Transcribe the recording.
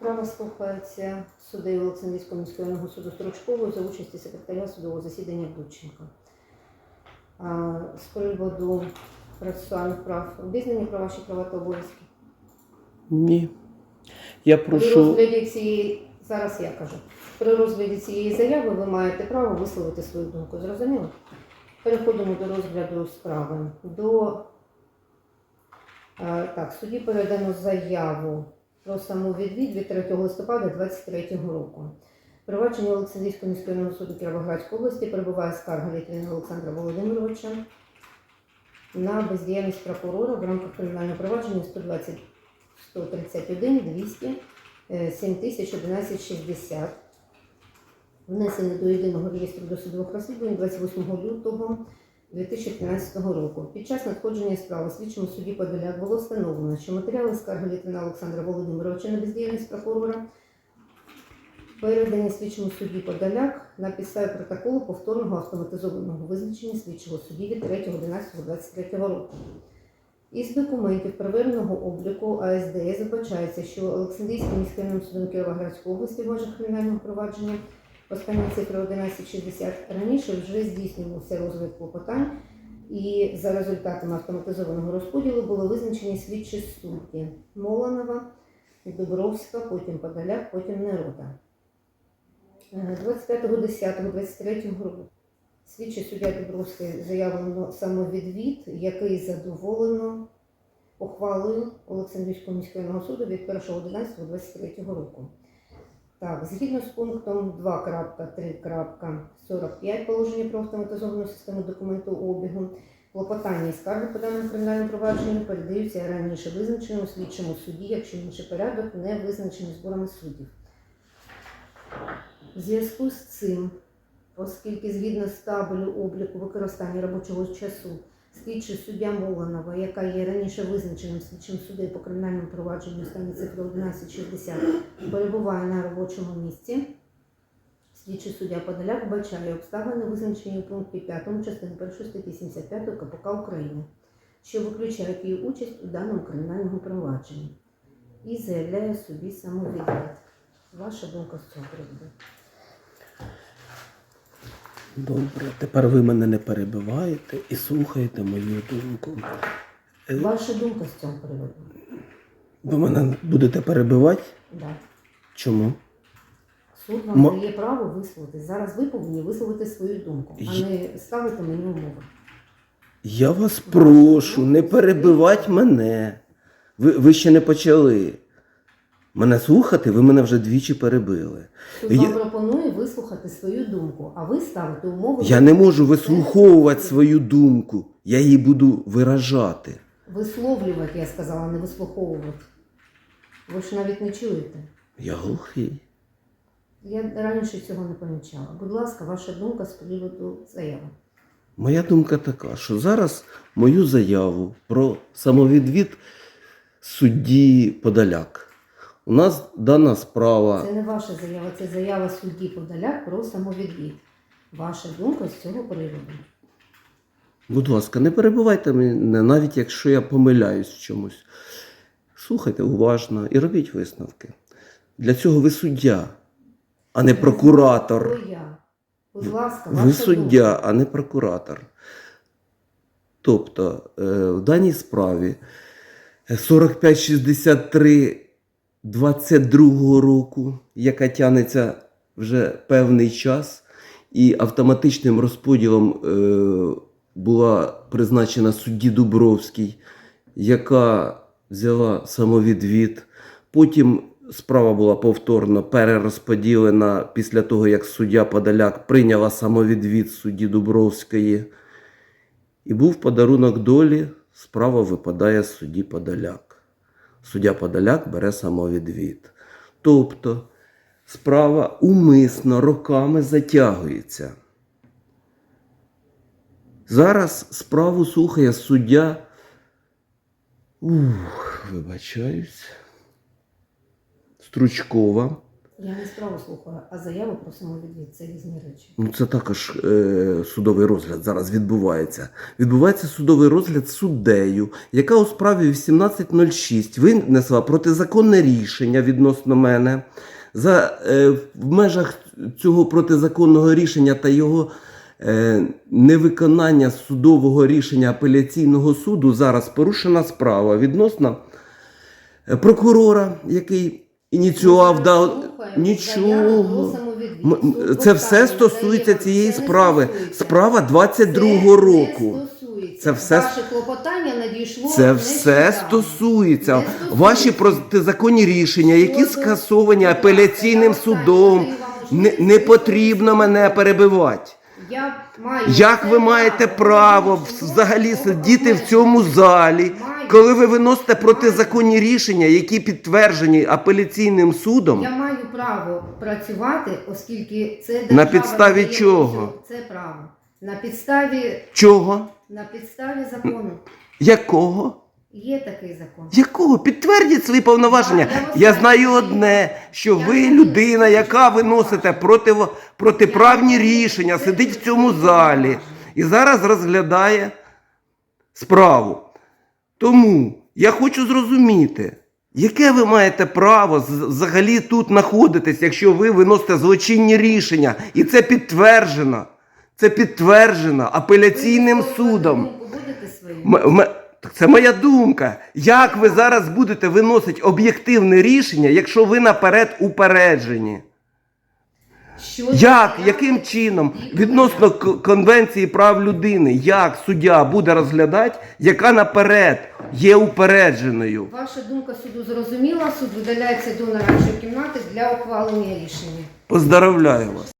Справа слухається суддею Олександрійського міського суду Стручковою за участі секретаря судового засідання Дудченка. З приводу процесуальних прав обізнані про ваші права та обов'язки. Ні. Я При розгляді цієї, зараз я кажу, при розгляді цієї заяви ви маєте право висловити свою думку. Зрозуміло? Переходимо до розгляду справи. До е, так, судді передано заяву про самовідвід від 3 листопада 2023 року. Провадження Олександрійського міського суду Кіровоградської області перебуває скарга Літвіна Олександра Володимировича на бездіяльність прокурора в рамках кримінального провадження 120 131 200 е, 701160 внесений до єдиного реєстру досудових розслідувань 28 лютого 2015 року. Під час надходження справи слідчому суді Подоляк було встановлено, що матеріали скарги Літвина Олександра Володимировича на бездіяльність прокурора передані слідчому судді Подоляк на підставі протоколу повторного автоматизованого визначення слідчого судді від 3.11.23 року. Із документів первинного обліку АСД забачається, що Олександрійським міським судом Кіровоградської області в кримінального провадження остання цифра 1160 раніше вже здійснювався розгляд клопотань, і за результатами автоматизованого розподілу були визначені слідчі судді Моланова, Дубровська, потім Подоляк, потім Нерода. Е, 25.10.23 року Слідчий суддя Дубровський заявлено самовідвід, який задоволено ухвалою Олександрійського міського суду від 1.11.23 року. Так, згідно з пунктом 2.3.45 положення про автоматизовану систему документообігу, клопотання і скарги по даному кримінальному провадженню передаються раніше визначеному слідчому суді, якщо інший порядок не визначений зборами суддів. В зв'язку з цим оскільки згідно з табелю обліку використання робочого часу слідчий суддя Моланова, яка є раніше визначеним слідчим суддею по кримінальному провадженню стані цифри 1160, перебуває на робочому місці. Слідчий суддя Подоляк вбачає обставини, визначені у пункті 5 частини 1 статті 75 КПК України, що виключають її участь у даному кримінальному провадженні і заявляє собі самовідвід. Ваша думка з цього приводу? Добре, тепер ви мене не перебиваєте і слухаєте мою думку. Е, Ваша думка з цього приводу? Ви мене будете перебивати? Да. Чому? Суд вам Мо- дає право висловити. Зараз ви повинні висловити свою думку, а Є- не ставити мені умови. Я вас прошу, не перебивати мене. Ви, ви ще не почали. Мене слухати, ви мене вже двічі перебили. Я- вам пропонує вислухати свою думку, а ви ставите умови. Я не можу вислуховувати свою думку. Я її буду виражати. Висловлювати, я сказала, не вислуховувати. Ви ж навіть не чуєте. Я глухий. Я раніше цього не помічала. Будь ласка, ваша думка з приводу заяви. Моя думка така, що зараз мою заяву про самовідвід судді Подоляк. У нас дана справа. Це не ваша заява, це заява судді Подоляк про самовідвід. Ваша думка з цього приводу. Будь ласка, не перебивайте мене, навіть якщо я помиляюсь в чомусь. Слухайте уважно і робіть висновки. Для цього ви суддя, а не прокуратор. Будь ласка, ваша Ви думка. суддя, а не прокуратор. Тобто, е, в даній справі е, 4563 22 року, яка тягнеться вже певний час, і автоматичним розподілом е, була призначена судді Дубровський, яка взяла самовідвід. Потім справа була повторно перерозподілена після того, як суддя Подоляк прийняла самовідвід судді Дубровської. І був подарунок долі, справа випадає з судді Подоляк. Суддя Подоляк бере самовідвід. Тобто справа умисно роками затягується. Зараз справу слухає суддя. Ух, вибачаюсь. Стручкова Я не справу слухаю, а заяву про самовідвід це різні речі. Ну, це також е, судовий розгляд зараз відбувається. Відбувається судовий розгляд суддею, яка у справі 1806 винесла протизаконне рішення відносно мене. За, е, в межах цього протизаконного рішення та його е, невиконання судового рішення апеляційного суду зараз порушена справа відносно е, прокурора, який ініціював да, нічого. Це все стосується цієї справи. Справа 22-го року. Це все- ваше клопотання надійшло. Це все стосується. Ваші протизаконні рішення, які скасовані апеляційним судом. Не, не потрібно мене перебивати. Я маю Як ви маєте право взагалі сидіти в цьому залі, коли ви виносите протизаконні рішення, які підтверджені апеляційним судом? Я маю право працювати, оскільки це На підставі мені чого? Це право. На підставі, Чого? на підставі закону. Якого? Є такий закон. Якого? Підтвердіть свої повноваження. Я знаю одне, що ви людина, яка виносите проти, протиправні рішення, сидить в цьому залі і зараз розглядає справу. Тому я хочу зрозуміти, яке ви маєте право взагалі тут знаходитись, якщо ви виносите злочинні рішення, і це підтверджено. Це підтверджено апеляційним судом. будете? Це моя думка. Як ви зараз будете виносити об'єктивне рішення, якщо ви наперед упереджені? Що Як? Яким чином? Відносно Конвенції прав людини, як суддя буде розглядати, яка наперед є упередженою? Ваша думка суду зрозуміла, суд видаляється до нарадчої кімнати для ухвалення рішення. Поздравляю вас.